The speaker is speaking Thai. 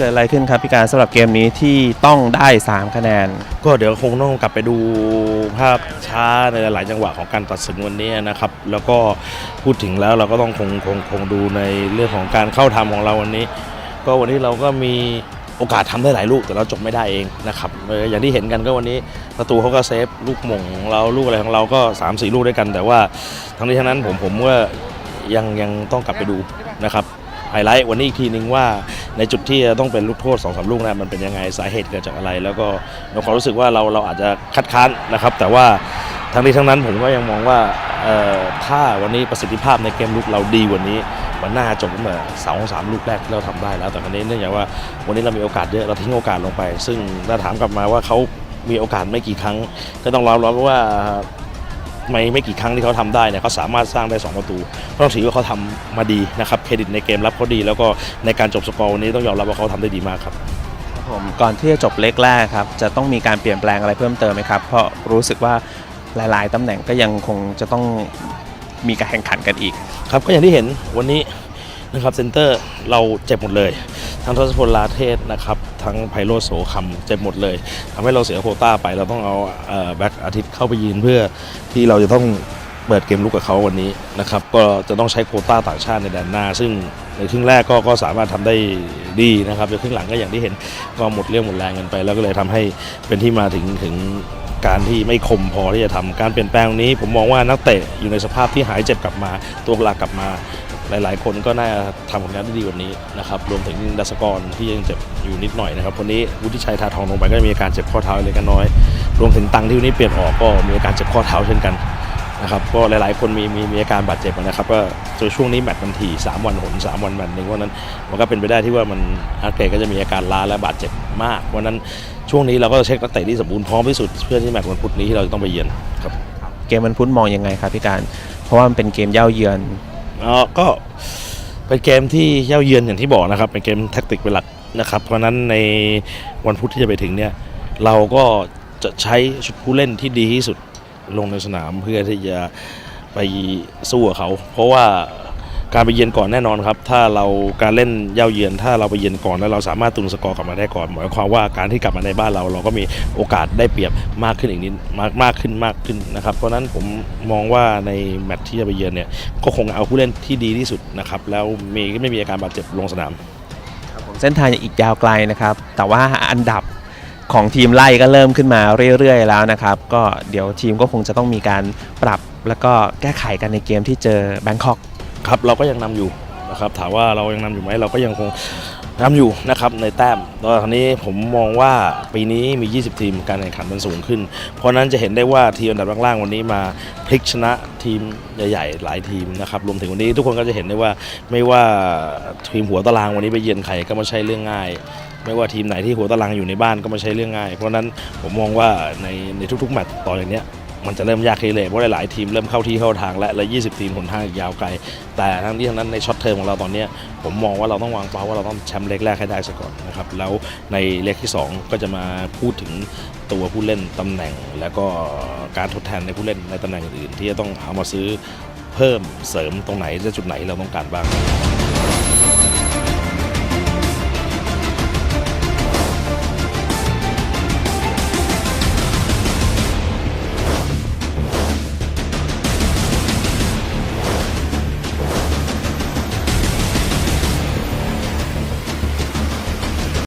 เกิดอะไรขึ้นครับพี่การสำหรับเกมนี้ที่ต้องได้ 3 คะแนน ก็เดี๋ยวคงต้องกลับไปดูภาพช้าในหลายจังหวะของการตัดสินวันนี้นะครับ แล้วก็พูดถึงแล้วเราก็ต้องคงคงคงดูในเรื่องของการเข้าทำของเราวันนี้ ก็วันนี้เราก็มีโอกาสทำได้หลายลูกแต่เราจบไม่ได้เองนะครับอย่างที่เห็นกันก็วันนี้ประตูเขาก็เซฟลูกหม่งเราลูกอะไรของเราก็3 4ลูกด้วยกัน แต่ว่าทั้งนี้ทั้งนั้นผมผมก็ยังยังต้องกลับไปดูนะครับ ไฮไลท์วันนี้อีกทีนึงว่าในจุดที่จะต้องเป็นลูกโทษ2องสาลูกนะมันเป็นยังไงสาเหตุเกิดจากอะไร แล้วก็ในความรู้สึกว่าเราเราอาจจะคัดค้านนะครับ แต่ว่าทั้งนี้ทั้งนั้นผมก็ยังมองว่าถ้าวันนี้ประสิทธิภาพในเกมลุกเราดีกว่านี้ มันน่าจบตั้งแต่สองสามลูกแรกที่เราทำได้แล้ว แต่ครั้นี้เนื่องจากว่าวันนี้เรามีโอกาสเยอะเราทิ้งโอกาสลงไป ซึ่งถ้าถามกลับมาว่าเขามีโอกาสไม่กี่ครั้ง ก็ต้องรอรับว่า ไม่ไม่กี่ครั้งที่เขาทำได้เนี่ยเขาสามารถสร้างได้ 2 ประตูก็ต้องถือว่าเขาทำมาดีนะครับเครดิตในเกมรับเขาดี แล้วก็ในการจบสกอร์วันนี้ต้องยอมรับว่าเขาทำได้ดีมากครับครับผมก่อนที่จะจบเล็กแรกครับจะต้องมีการเปลี่ยนแปลงอะไรเพิ่มเติมไหมครับเพราะรู้สึกว่าหลาย ๆตำแหน่งก็ยังคงจะต้องมีการแข่งขันกันอีกครับก็อย่างที่เห็นวันนี้นะครับเซนเตอร์เราเจ็บหมดเลย ทั้งทศพลลาเทศนะครับ ทั้งไพโรโสคำเจ็บหมดเลยทำให้เราเสียโคต้าไป เราต้องเอาแบ็กอาทิตย์เข้าไปยืนเพื่อที่เราจะต้องเปิดเกมลุกกับเขาวันนี้นะครับ ก็จะต้องใช้โคต้าต่างชาติในแดนหน้า ซึ่งในครึ่งแรกก็ก็สามารถทำได้ดีนะครับในครึ่งหลังก็อย่างที่เห็นก็หมดเรี่ยวหมดแรงกันไป แล้วก็เลยทำให้เป็นที่มาถึงถึงการที่ไม่คมพอที่จะทำการเปลี่ยนแปลงตรงนี้ ผมมองว่านักเตะอยู่ในสภาพที่หายเจ็บกลับมา ตัวหลักกลับมา หลาย ๆ คนก็น่าทำผลงานได้ดีกว่านี้นะครับรวมถึงดัสกรที่ยังเจ็บอยู่นิดหน่อยนะครับคนนี้วุฒิชัยทาทองลงไปก็มีอาการเจ็บข้อเท้าเล็กน้อย รวมถึงตังที่วันนี้เปลี่ยนออกก็มีอาการเจ็บข้อเท้าเช่นกันนะครับก็หลาย ๆ คนมีมีมีอาการบาดเจ็บนะครับก็โดยช่วงนี้แมตช์มันถี่3วันหน3วันแมตช์หนึ่งวันนั้นมันก็เป็นไปได้ที่ว่ามันอาเกตก็จะมีอาการล้าและบาดเจ็บมากวันนั้นช่วงนี้เราก็จะเช็คนักเตะที่สมบูรณ์พร้อมที่สุดเพื่อที่แมตช์วันพุธนี้ที่เราจะต้องไปเยือนครับเกมมันพุธมองยังไงครับพี่การ เพราะว่ามันเป็นเกมเย่าเยือน ก็เป็นเกมที่เย่าเยือนอย่างที่บอกนะครับ เป็นเกมแท็กติกเป็นหลักนะครับ เพราะฉะนั้นในวันพุธที่จะไปถึงเนี่ยเราก็จะใช้ชุดผู้เล่นที่ดีที่สุดลงในสนามเพื่อที่จะไปสู้กับเขา เพราะว่า การไปเยือนก่อนแน่นอนครับ ถ้าเราการเล่นเย่าเยือน ถ้าเราไปเยือนก่อนแล้วเราสามารถตุนสกอร์กลับมาได้ก่อน หมายความว่าการที่กลับมาในบ้านเรา เราก็มีโอกาสได้เปรียบมากขึ้นอีกนิดมากมากขึ้นมากขึ้นนะครับ เพราะนั้นผมมองว่าในแมตช์ที่จะไปเยือนเนี่ยก็คงเอาผู้เล่นที่ดีที่สุดนะครับแล้วมีไม่มีอาการบาดเจ็บลงสนามเส้นทางยังอีกยาวไกลนะครับ แต่ว่าอันดับของทีมไล่ก็เริ่มขึ้นมาเรื่อยๆแล้วนะครับ ก็เดี๋ยวทีมก็คงจะต้องมีการปรับแล้วก็แก้ไขกันในเกมที่เจอแบงคอก ครับเราก็ยังนำอยู่นะครับถามว่าเรายังนำอยู่ไหมเราก็ยังคงนำอยู่นะครับในแต้มตอนนี้ผมมองว่าปีนี้มี 20 ทีมการแข่งขันมันสูงขึ้น เพราะนั้นจะเห็นได้ว่าทีมอันดับล่างๆวันนี้มาพลิกชนะทีมใหญ่ๆหลายทีมนะครับรวมถึงวันนี้ทุกคนก็จะเห็นได้ว่าไม่ว่าทีมหัวตารางวันนี้ไปเยือนใครก็ไม่ใช่เรื่องง่าย ไม่ว่าทีมไหนที่หัวตารางอยู่ในบ้านก็ไม่ใช่เรื่องง่าย เพราะนั้นผมมองว่าในในทุกๆแมตช์ต่อจากเนี้ย มันจะเริ่มยากขึ้นเลยเพราะหลายๆทีมเริ่มเข้าที่เข้าทางและและ 20 ทีมหนทางอีกยาวไกล แต่ทั้งนี้ทั้งนั้นในช็อตเทอมของเราตอนนี้ ผมมองว่าเราต้องวางเป้าว่าเราต้องแชมป์เล็กแรกให้ได้ซะก่อนนะครับแล้วในเล็กที่ 2 ก็จะมาพูดถึงตัวผู้เล่นตำแหน่ง แล้วก็การทดแทนในผู้เล่นในตำแหน่งอื่นที่จะต้องเอามาซื้อเพิ่มเสริมตรงไหนจะจุดไหนเราต้องการบ้าง